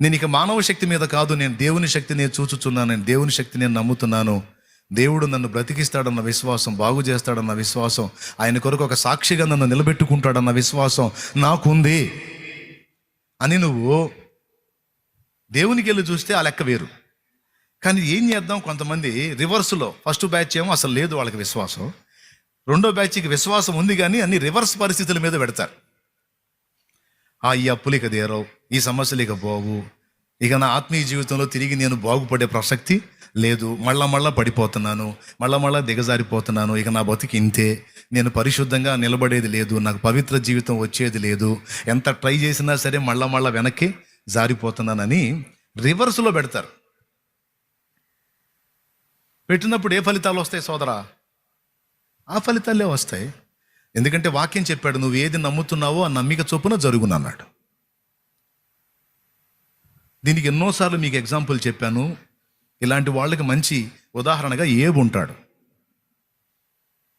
నేను ఇక మానవ శక్తి మీద కాదు నేను దేవుని శక్తి నేను చూచుచున్నాను నేను దేవుని శక్తి నేను నమ్ముతున్నాను. దేవుడు నన్ను బ్రతికిస్తాడన్న విశ్వాసం బాగు చేస్తాడన్న విశ్వాసం ఆయన కొరకు ఒక సాక్షిగా నన్ను నిలబెట్టుకుంటాడన్న విశ్వాసం నాకుంది అని నువ్వు దేవునికి వెళ్ళి చూస్తే ఆ లెక్క వేరు. కానీ ఏం చేద్దాం కొంతమంది రివర్స్లో ఫస్ట్ బ్యాచ్ ఏమో అసలు లేదు వాళ్ళకి విశ్వాసం రెండో బ్యాచ్కి విశ్వాసం ఉంది కానీ అన్ని రివర్స్ పరిస్థితుల మీద పెడతారు. ఆ ఈ అప్పులు ఇక తీరవు ఈ సమస్యలు ఇక పోవు. ఇక నా ఆత్మీయ జీవితంలో తిరిగి నేను బాగుపడే ప్రసక్తి లేదు. మళ్ళా మళ్ళా పడిపోతున్నాను మళ్ళా మళ్ళా దిగజారిపోతున్నాను. ఇక నా బతికి ఇంతే. నేను పరిశుద్ధంగా నిలబడేది లేదు నాకు పవిత్ర జీవితం వచ్చేది లేదు. ఎంత ట్రై చేసినా సరే మళ్ళా మళ్ళా వెనక్కి జారిపోతున్నానని రివర్స్లో పెడతారు. పెట్టినప్పుడు ఏ ఫలితాలు వస్తాయి సోదరా? ఆ ఫలితాలే వస్తాయి. ఎందుకంటే వాక్యం చెప్పాడు నువ్వు ఏది నమ్ముతున్నావో ఆ నమ్మిక చొప్పున జరుగునన్నాడు దీనికి ఎన్నోసార్లు మీకు ఎగ్జాంపుల్ చెప్పాను. ఇలాంటి వాళ్ళకి మంచి ఉదాహరణగా ఏబుంటాడు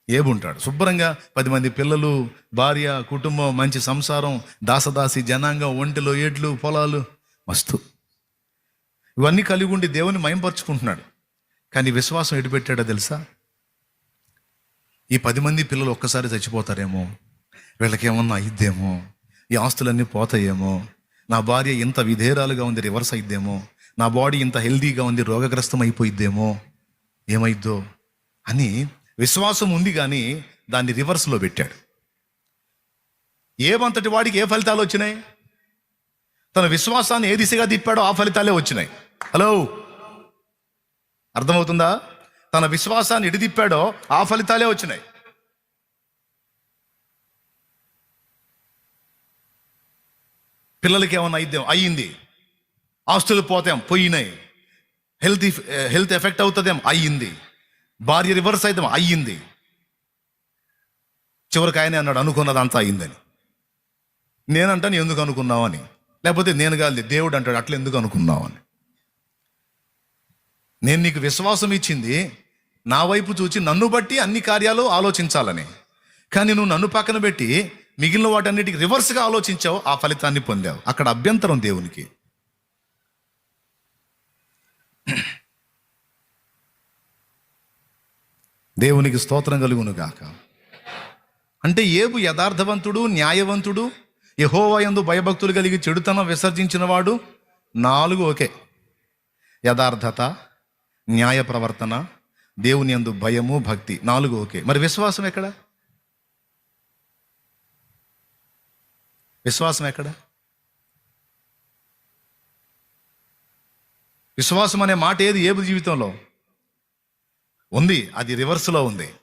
ఏబుంటాడు శుభ్రంగా పది మంది పిల్లలు భార్య కుటుంబం మంచి సంసారం దాసదాసి జనాంగం ఒంటెలు ఏడ్లు పొలాలు మస్తు. ఇవన్నీ కలిగి ఉండి దేవుని మయంపరుచుకుంటున్నాడు. కానీ విశ్వాసం ఎటు పెట్టాడో తెలుసా? ఈ పది మంది పిల్లలు ఒక్కసారి చచ్చిపోతారేమో? వీళ్ళకేమన్నా అయిద్దేమో? ఈ ఆస్తులన్నీ పోతాయేమో? నా భార్య ఇంత విధేరాలుగా ఉంది రివర్స్ అయిద్దేమో? నా బాడీ ఇంత హెల్దీగా ఉంది రోగగ్రస్తం అయిపోయిద్దేమో? ఏమైద్దో? అని విశ్వాసం ఉంది కానీ దాన్ని రివర్స్లో పెట్టాడు. ఏమంతటి వాడికి ఏ ఫలితాలు వచ్చినాయి? తన విశ్వాసాన్ని ఏ దిశగా తిప్పాడో ఆ ఫలితాలే వచ్చినాయి. హలో? అర్థమవుతుందా? తన విశ్వాసాన్ని ఇడిదిప్పాడో ఆ ఫలితాలే వచ్చినాయి. పిల్లలకి ఏమన్నా అయిద్దాం అయ్యింది. ఆస్తులు పోతాం పోయినాయి. హెల్త్ హెల్త్ ఎఫెక్ట్ అవుతుందేం అయ్యింది. భార్య రివర్స్ అవుతాం అయ్యింది. చివరికి ఆయనే అన్నాడు అనుకున్నదంతా అయ్యిందని. నేనంటాను ఎందుకు అనుకున్నావని లేకపోతే నేను కాదు దేవుడు అంటాడు అట్లా ఎందుకు అనుకున్నావని నేను నీకు విశ్వాసం ఇచ్చింది నా వైపు చూచి నన్ను బట్టి అన్ని కార్యాలు ఆలోచించాలని. కానీ నువ్వు నన్ను పక్కన పెట్టి మిగిలిన వాటన్నిటికి రివర్స్గా ఆలోచించావు ఆ ఫలితాన్ని పొందావు. అక్కడ అభ్యంతరం దేవునికి. దేవునికి స్తోత్రం కలుగును గాక అంటే ఏబు యథార్థవంతుడు న్యాయవంతుడు యహోవయందు భయభక్తులు కలిగి చెడుతనం విసర్జించిన వాడు నాలుగు ఓకే యథార్థత న్యాయ ప్రవర్తన దేవుని యందు భయము భక్తి. నాలుగు ఓకే. మరి విశ్వాసం ఎక్కడ? విశ్వాసం ఎక్కడ? విశ్వాసం అనే మాట ఏది? ఏబు జీవితంలో? ఉంది. అది రివర్స్లో ఉంది.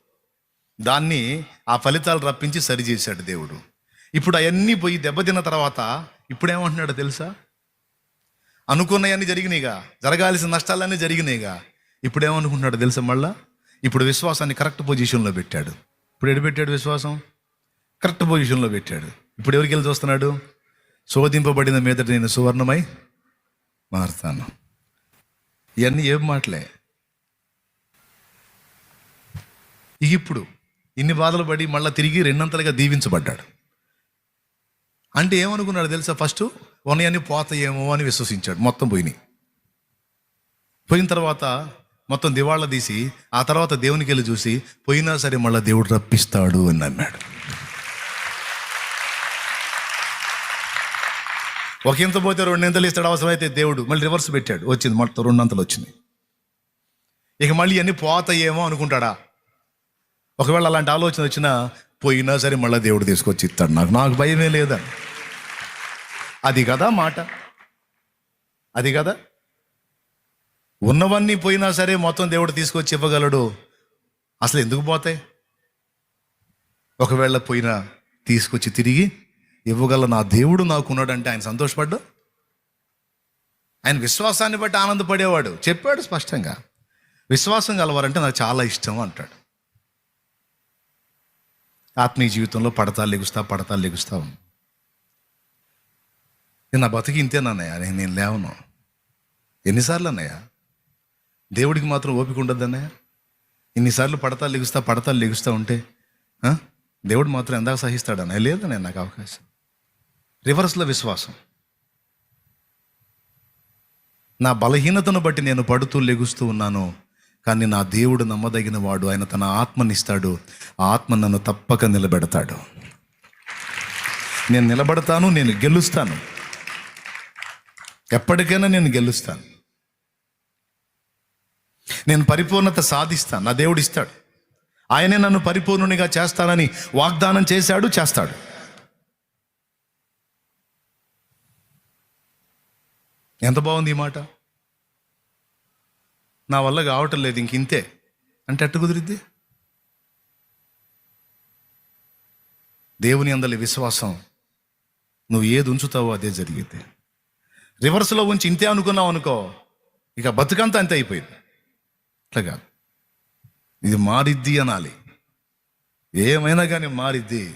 దాన్ని ఆ ఫలితాలు రప్పించి సరిచేశాడు దేవుడు. ఇప్పుడు అవన్నీ పోయి దెబ్బతిన్న తర్వాత ఇప్పుడేమంటున్నాడు తెలుసా? అనుకున్నవన్నీ జరిగినాయిగా జరగాల్సిన నష్టాలన్నీ జరిగినాయిగా ఇప్పుడు ఏమనుకుంటున్నాడు తెలుసా మళ్ళా? ఇప్పుడు విశ్వాసాన్ని కరెక్ట్ పొజిషన్లో పెట్టాడు. ఇప్పుడు ఎడు పెట్టాడు విశ్వాసం? కరెక్ట్ పొజిషన్లో పెట్టాడు. ఇప్పుడు ఎవరికి వెళ్ళి చూస్తున్నాడు? శోధింపబడిన మీదట నేను సువర్ణమై మారుతాను. ఇవన్నీ ఏం మాటలే? ఇప్పుడు ఇన్ని బాధలు పడి మళ్ళీ తిరిగి రెండంతలుగా దీవించబడ్డాడు. అంటే ఏమనుకున్నాడు తెలుసా ఫస్ట్? ఉన్నాయన్నీ పోతాయేమో అని విశ్వసించాడు. మొత్తం పోయినాయి. పోయిన తర్వాత మొత్తం దివాళ్ళ తీసి ఆ తర్వాత దేవునికి వెళ్ళి చూసి పోయినా సరే మళ్ళీ దేవుడు రప్పిస్తాడు అని అన్నాడు. ఒక ఇంత పోతే రెండింతలు ఇస్తాడు అవసరమైతే దేవుడు మళ్ళీ రివర్స్ పెట్టాడు. వచ్చింది మొత్తం రెండంతలు వచ్చినాయి. ఇక మళ్ళీ అన్నీ పోతాయేమో అనుకుంటాడా? ఒకవేళ అలాంటి ఆలోచన వచ్చినా పోయినా సరే మళ్ళీ దేవుడు తీసుకొచ్చి ఇస్తాడు. నాకు నాకు భయమే లేదని. అది కదా మాట. అది కదా? ఉన్నవన్నీ పోయినా సరే మొత్తం దేవుడు తీసుకొచ్చి ఇవ్వగలడు. అసలు ఎందుకు పోతాయి? ఒకవేళ పోయినా తీసుకొచ్చి తిరిగి ఇవ్వగల నా దేవుడు నాకున్నాడంటే ఆయన సంతోషపడ్డా? ఆయన విశ్వాసాన్ని బట్టి ఆనందపడేవాడు. చెప్పాడు స్పష్టంగా. విశ్వాసం గలవారంటే నాకు చాలా ఇష్టం అంటాడు. ఆత్మీయ జీవితంలో పడతా లెగుస్తా పడతా లెగుస్తా నేను నా బతికి ఇంతేనన్నయ్య నేను నేను లేవను. ఎన్నిసార్లు అన్నయ్యా? దేవుడికి మాత్రం ఓపిక ఉండదు అన్నయ్య. ఇన్నిసార్లు పడతా లెగుస్తా పడతా లెగుస్తా ఉంటే దేవుడు మాత్రం ఎందాక సహిస్తాడు అన్నయ్య. నేను నాకు అవకాశం. రివర్స్లో విశ్వాసం. నా బలహీనతను బట్టి నేను పడుతూ లెగుస్తూ ఉన్నాను కానీ నా దేవుడు నమ్మదగిన వాడు ఆయన తన ఆత్మనిస్తాడు. ఆ ఆత్మ నన్ను తప్పక నిలబెడతాడు. నేను నిలబడతాను నేను గెలుస్తాను. ఎప్పటికైనా నేను గెలుస్తాను. నేను పరిపూర్ణత సాధిస్తాను నా దేవుడు ఇస్తాడు ఆయనే నన్ను పరిపూర్ణునిగా చేస్తానని వాగ్దానం చేశాడు చేస్తాడు. ఎంత బాగుంది ఈ మాట? నా వల్ల కావటం లేదు ఇంక ఇంతే. అంటే ఎట్ట కుదిరిద్ది? దేవుని అందలి విశ్వాసం నువ్వు ఏది ఉంచుతావో అదే జరిగితే రివర్స్లో ఉంచి ఇంతే అనుకున్నావు అనుకో ఇక బతుకంతా అంతే అయిపోయింది. అట్లా కాదు. ఇది మారిద్ది అనాలి. ఏమైనా కానీ మారిద్ది.